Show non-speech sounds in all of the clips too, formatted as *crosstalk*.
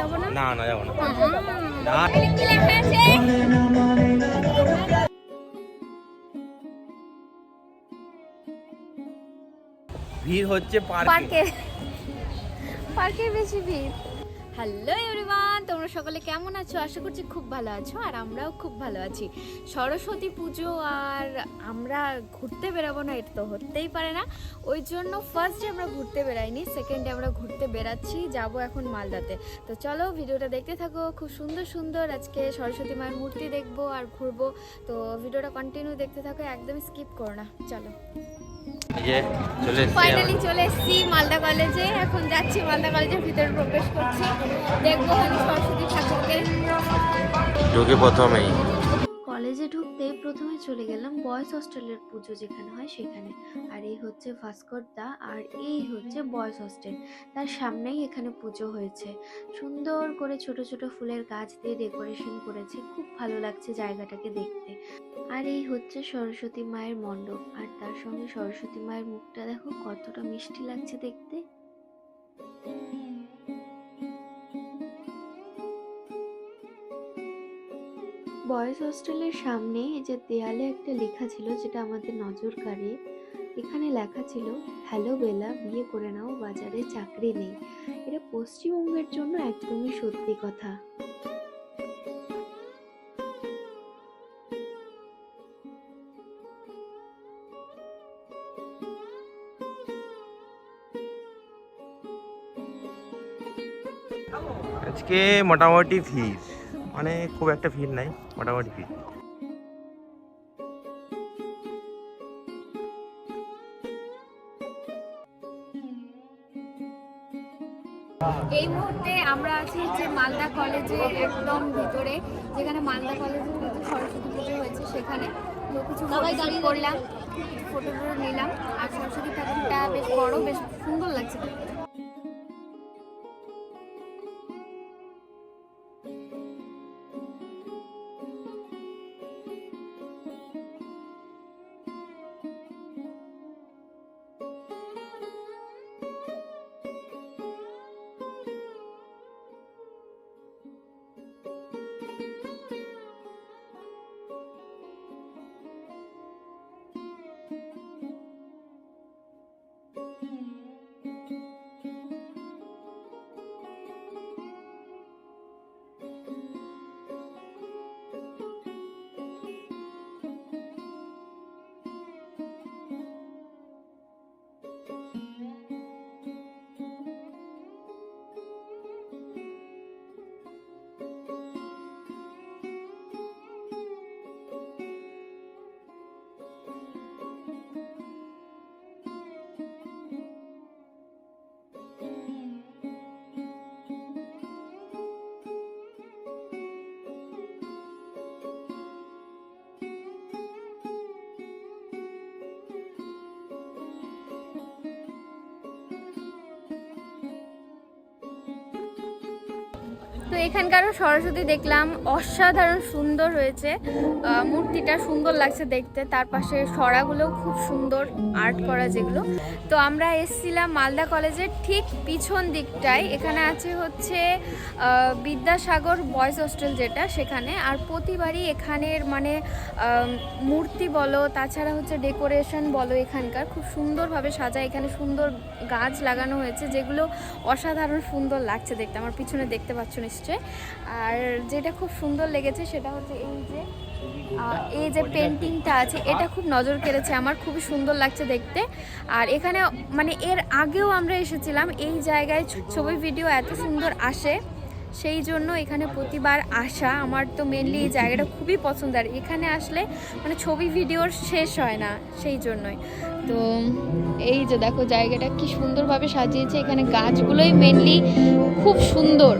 যাব না? না না যাব না। না না। কি লেখা আছে ভিড় হচ্ছে পার্কে। পার্কে বেশি ভিড়। হ্যালো এভরিওয়ান, তোমরা সকলে কেমন আছো? আশা করছি খুব ভালো আছো আর আমরাও খুব ভালো আছি। সরস্বতী পুজো আর আমরা ঘুরতে বেরাবো না, এটা তো হতেই পারে না। ওই জন্য ফার্স্ট ডে আমরা ঘুরতে বেরাইনি সেকেন্ড ডে আমরা ঘুরতে বেরাচ্ছি, যাব এখন মালদাতে। তো চলো ভিডিওটা দেখতে থাকো, খুব সুন্দর সুন্দর আজকে সরস্বতী মায়ের মূর্তি দেখব আর ঘুরবো। তো ভিডিওটা কন্টিনিউ দেখতে থাকো একদম স্কিপ করো না, চলো। যে চলে ফাইনালি চলে এসেছি মালদা কলেজে। এখন যাচ্ছি মালদা কলেজের ভিতরে প্রবেশ করছি। দেখব সরস্বতী ঠাকুরকে। ঢুকে প্রথমেই। কলেজে ঢুকতে প্রথমে চলে গেলাম বয়েজ হস্টেলের পুজো যেখানে হয় সেখানে। আর এই হচ্ছে ভাস্কর দা আর এই হচ্ছে বয়েজ হস্টেল। তার সামনেই এখানে পুজো হয়েছে। সুন্দর করে ছোট ছোট ফুলের গাছ দিয়ে ডেকোরেশন করেছে। খুব ভালো লাগছে জায়গাটাকে দেখতে। আর এই হচ্ছে সরস্বতী মায়ের মণ্ডপ। আর তার সঙ্গে সরস্বতী মায়ের মুখটা দেখো কতটা মিষ্টি লাগছে দেখতে। বয়েজ হস্টেলের সামনে যে দেয়ালে একটা লেখা ছিল যেটা আমাদের নজর কাড়ে, এখানে লেখা ছিল, হ্যালো বেলা, বিয়ে করে নাও, বাজারে চাকরি নেই। এটা পশ্চিমবঙ্গের জন্য একদমই সত্যি কথা। আজকে মোটামুটি ভিড়। মানে খুব একটা ভিড় নাই মোটামুটি ভিড়। এই মুহূর্তে আমরা আছি হচ্ছে মালদা কলেজে একদম ভিতরে যেখানে মালদা কলেজে হচ্ছে সরস্বতী পুজো হয়েছে সেখানে। তো কিছু করলাম ফটো নিলাম আর সরস্বতী ঠাকুরটা বেশ বড় বেশ সুন্দর লাগছে। তো এখানকারও সরস্বতী দেখলাম। অসাধারণ সুন্দর হয়েছে। মূর্তিটা সুন্দর লাগছে দেখতে। তার পাশে সরাগুলোও খুব সুন্দর আর্ট করা যেগুলো। তো আমরা এসছিলাম মালদা কলেজের ঠিক পিছন দিকটায়। এখানে আছে হচ্ছে বিদ্যাসাগর বয়েজ হোস্টেল যেটা সেখানে। আর প্রতিবারই এখানের মানে মূর্তি বলো, তাছাড়া হচ্ছে ডেকোরেশন বলো এখানকার, খুব সুন্দরভাবে সাজায়। এখানে সুন্দর গাছ লাগানো হয়েছে, যেগুলো অসাধারণ সুন্দর লাগছে দেখতে। আমার পিছনে দেখতে পাচ্ছ নিশ্চয় আর যেটা খুব সুন্দর লেগেছে সেটা হচ্ছে এই যে এই যে পেন্টিংটা আছে, এটা খুব নজর কেড়েছে, আমার খুবই সুন্দর লাগছে দেখতে। আর এখানে মানে এর আগেও আমরা এসেছিলাম, এই জায়গায় ছবি ভিডিও এত সুন্দর আসে। সেই জন্য এখানে প্রতিবার আসা আমার তো মেনলি এই জায়গাটা খুবই পছন্দ। আর এখানে আসলে মানে ছবি ভিডিওর শেষ হয় না সেই জন্যই। তো এই যে দেখো জায়গাটা কি সুন্দরভাবে সাজিয়েছে। এখানে গাছগুলোই মেনলি খুব সুন্দর।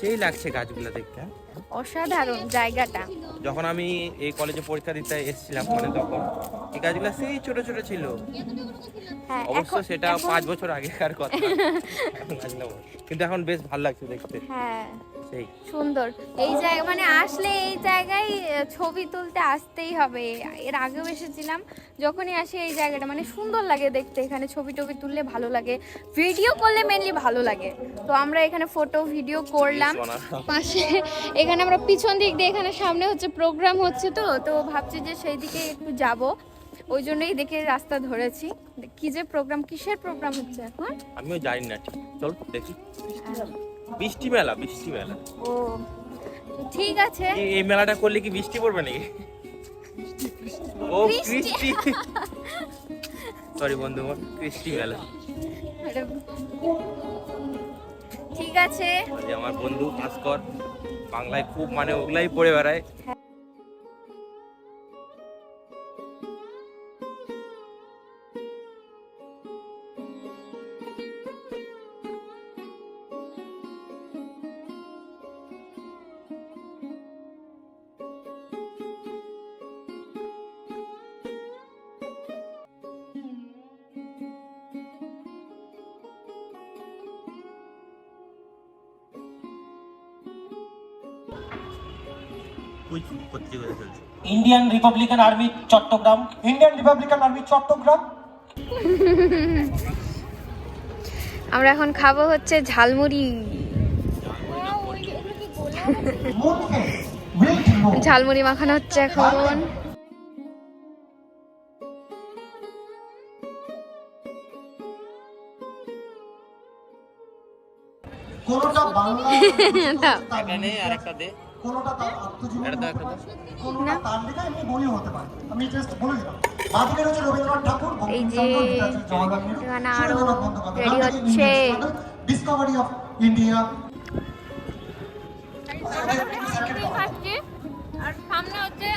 সেই লাগছে গাছগুলো দেখতে হ্যাঁ? অসাধারণ জায়গাটা। যখন আমি এই কলেজে পরীক্ষা দিতে এসেছিলাম মানে তখন এই গাছগুলো সেই ছোট ছোট ছিল। হ্যাঁ অবশ্য সেটা পাঁচ বছর আগেকার কথা। *laughs* কিন্তু এখন বেশ ভালো লাগছে দেখতে। হ্যাঁ। সেই। সুন্দর। এই জায়গা মানে আসলে এই জায়গায় ছবি তুলতে আসতেই হবে। এর আগেও এসেছিলাম। যখনই আসি এই জায়গাটা মানে সুন্দর লাগে দেখতে। এখানে ছবি টবি তুললে ভালো লাগে। ভিডিও করলে মেনলি ভালো লাগে। তো আমরা এখানে ফটো ভিডিও করলাম। পাশে এখানে আমরা পিছন দিক দিয়ে এখানে সামনে হচ্ছে প্রোগ্রাম হচ্ছে তো। তো ভাবছি যে সেই দিকে একটু যাব। ওই জন্যই দেখে রাস্তা ধরেছি। কি যে প্রোগ্রাম কিসের প্রোগ্রাম হচ্ছে এখন? আমিও জানি না ঠিক। চল দেখি। বৃষ্টি মেলা বৃষ্টি মেলা। ও ঠিক আছে। এই- মেলাটা করলে কি বৃষ্টি পড়বে নাকি? ও বৃষ্টি। সরি বন্ধুগণ কৃষ্টি মেলা। ঠিক আছে। আমার বন্ধু ভাস্কর বাংলায় খুব মানে ওগুলাই পড়ে বেড়ায়। কুইজ প্রতিযোগিতা চলছে Indian Republican Army Chattogram. Indian Republican Army Chattogram. *laughs* আমরা এখন খাব হচ্ছে ঝালমুড়ি। *laughs* ঝালমুড়ি মাখানো হচ্ছে এখন। কোনটা বাংলা *laughs* আরেকটা দে। কোনটা তার আত্মজীবনী এটা তো একটা হতে পারে, কোনটা তার লেখা এমনি বইও হতে পারে। আমি জাস্ট বলে দিলাম। বাদিকের হচ্ছে রবীন্দ্রনাথ ঠাকুর এই যে এখানে আরও সুরেন্দ্রনাথ হচ্ছে। ডিসকভারি অফ ইন্ডিয়া আর সামনে হচ্ছে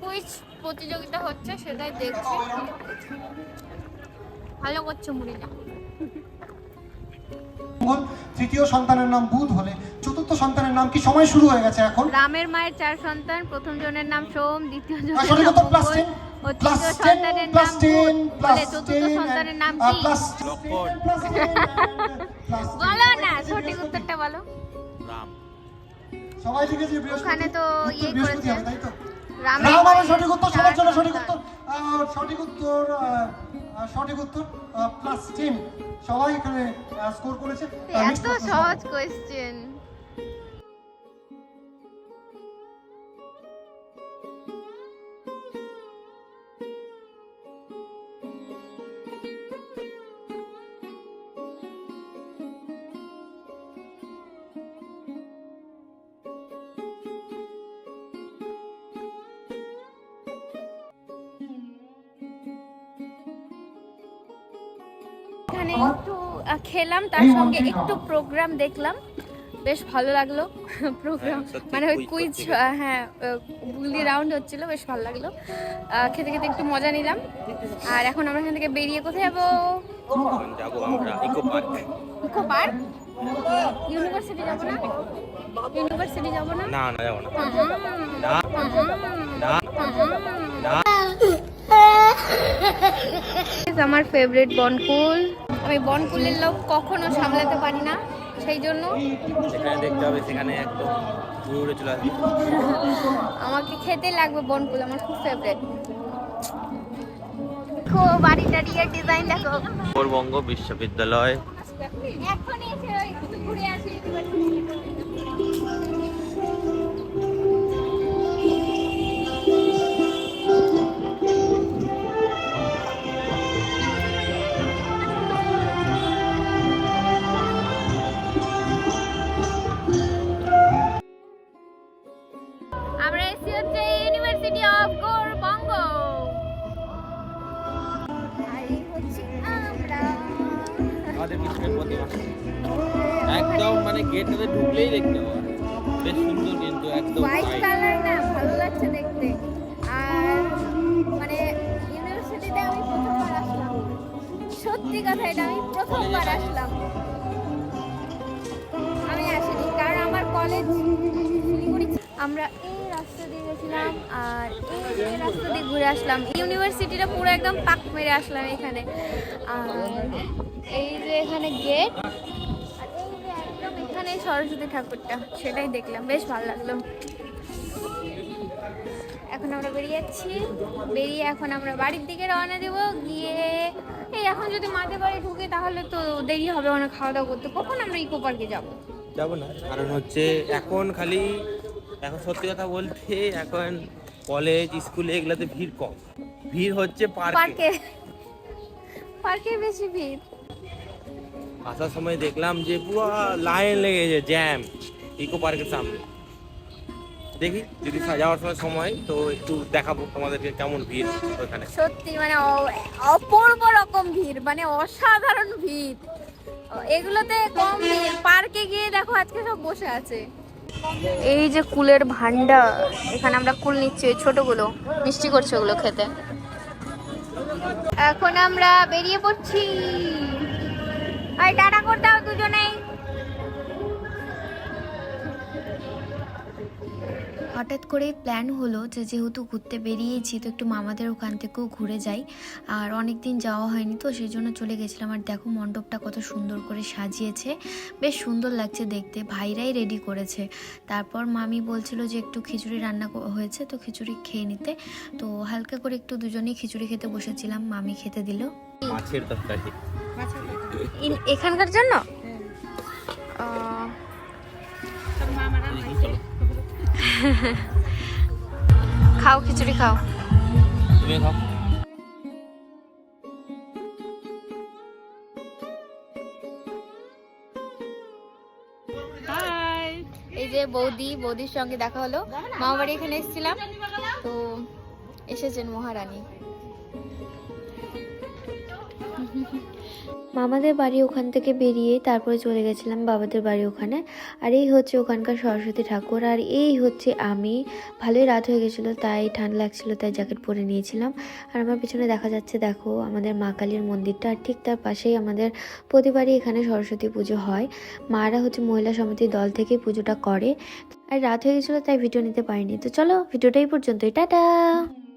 কুইজ প্রতিযোগিতা হচ্ছে সেটাই দেখছি। ভালো করছে মুড়িটা। তৃতীয় সন্তানের নাম বুধ হলে চতুর্থ সন্তানের নাম কি সময় শুরু হয়ে গেছে এখন? রামের মায়ের চার সন্তান প্রথম জনের নাম সোম দ্বিতীয় জনের সঠিক নাম উত্তর মঙ্গল ও তৃতীয় সন্তানের নাম টেন বুধ প্লাস বলে চতুর্থ সন্তানের নাম কি? প্লাস লক্ষণ। প্লাস বলো না সঠিক উত্তরটা বলো। রাম। সবাই লিখেছে বৃহস্পতি ওখানে তো উত্তর ইয়ে করেছে। রাম সঠিক সবার জন্য সঠিক উত্তর। সঠিক উত্তর সঠিক উত্তর প্লাস টিম সবাই এখানে স্কোর করেছে। এত সহজ কোয়েশ্চেন এখানে একটু খেলাম তার সঙ্গে একটু প্রোগ্রাম দেখলাম। বেশ ভালো লাগল *laughs* প্রোগ্রাম হ্যাঁ, মানে ওই কুইজ হ্যাঁ গুলি রাউন্ড হচ্ছিল বেশ ভালো লাগল। খেতে খেতে একটু মজা নিলাম। আর এখন আমরা এখান থেকে বেরিয়ে কোথায় যাব? যাব আমরা eco park eco park university যাব না? ইউনিভার্সিটি যাব না? না না যাব না। না না আমার ফেভারিট বনকুল আমি বনকুলের লোক কখনো সামলাতে পারি না সেই জন্য। সেখানে দেখতে হবে সেখানে একদম উড়ে উড়ে চলে আসবে। আমাকে খেতে লাগবে বনকুল আমার খুব ফেভারিট বাড়ি বাড়িটার ইয়ে ডিজাইন দেখো। পূর্ববঙ্গ বিশ্ববিদ্যালয়। এখনই এসে ঘুরে আসি। হচ্ছে ইউনিভার্সিটি অফ গৌরবঙ্গ আমাদের পিছনে প্রতিমা একদম মানে গেটটাতে ঢুকলেই দেখতে পাওয়া বেশ সুন্দর কিন্তু একদম হোয়াইট কালার না ভালো লাগছে দেখতে। আর মানে ইউনিভার্সিটিতে আমি প্রথমবার আসলাম। সত্যি কথা এটা আমি প্রথমবার আসলাম। আমি আসিনি কারণ আমার কলেজ আমরা এই রাস্তা দিয়ে গেছিলাম আর এই রাস্তা দিয়ে ঘুরে আসলাম। ইউনিভার্সিটিটা পুরো একদম পাক মেরে আসলাম এখানে। আর এই যে এখানে গেট, আর এই যে একদম এখানে সরস্বতী ঠাকুরটা, সেটাই দেখলাম। বেশ ভালো লাগল। এখন আমরা বেরিয়ে যাচ্ছি। বেরিয়ে এখন আমরা বাড়ির দিকে রওনা দেব। গিয়ে এই এখন যদি মাঝে বাড়ি ঢুকে তাহলে তো দেরি হবে, অনেক খাওয়া দাওয়া করতে। কখন আমরা ইকো পার্কে যাব? যাব না। কারণ হচ্ছে এখন খালি এখন সত্যি কথা বলতে এখন কলেজ স্কুলে এগুলাতে ভিড় কম। ভিড় হচ্ছে পার্কে পার্কে বেশি ভিড়। আসার সময় দেখলাম যে পুরো লাইন লেগেছে জ্যাম ইকো পার্কের সামনে। দেখি যদি যাওয়ার সময় সময় তো একটু দেখাবো তোমাদেরকে কেমন ভিড় ওখানে। সত্যি মানে অপূর্ব রকম ভিড় মানে অসাধারণ ভিড়। এগুলোতে কম ভিড়। পার্কে গিয়ে দেখো আজকে সব বসে আছে। এই যে কুলের ভান্ডা এখানে আমরা কুল নিচ্ছি, ওই ছোটগুলো, মিষ্টি করছে ওগুলো খেতে। এখন আমরা বেরিয়ে পড়ছি। আর টাটা করে দাও দুজনেই। হঠাৎ করে প্ল্যান হলো যে যেহেতু ঘুরতে বেরিয়েছি তো একটু মামাদের ওখান থেকেও ঘুরে যাই। আর অনেক দিন যাওয়া হয়নি তো সেই জন্য চলে গেছিলাম। আর দেখো মণ্ডপটা কত সুন্দর করে সাজিয়েছে। বেশ সুন্দর লাগছে দেখতে ভাইরাই রেডি করেছে। তারপর মামি বলছিল যে একটু খিচুড়ি রান্না হয়েছে তো খিচুড়ি খেয়ে নিতে। তো হালকা করে একটু দুজনেই খিচুড়ি খেতে বসেছিলাম মামি খেতে দিল। মাছের তরকারি। এখানকার জন্য? আহ, *laughs* খাও খিচুড়ি খাও। তুমি খাও। এই যে বৌদি বৌদির সঙ্গে দেখা হলো। মামা বাড়ি এখানে এসেছিলাম। তো এসেছেন মহারানী। মামাদের বাড়ি ওখান থেকে বেরিয়ে তারপরে চলে গেছিলাম বাবাদের বাড়ি ওখানে। আর এই হচ্ছে ওখানকার সরস্বতী ঠাকুর। আর এই হচ্ছে আমি। ভালোই রাত হয়ে গেছিল, তাই ঠান্ডা লাগছিল, তাই জ্যাকেট পরে নিয়েছিলাম। আর আমার পিছনে দেখা যাচ্ছে, দেখো, আমাদের মা কালীর মন্দিরটা। আর ঠিক তার পাশেই আমাদের প্রতিবারই এখানে সরস্বতী পুজো হয়। মারা হচ্ছে মহিলা সমিতির দল থেকে পুজোটা করে। আর রাত হয়ে গেছিল, তাই ভিডিও নিতে পারিনি। তো চলো, ভিডিওটা এই পর্যন্তই। টাটা!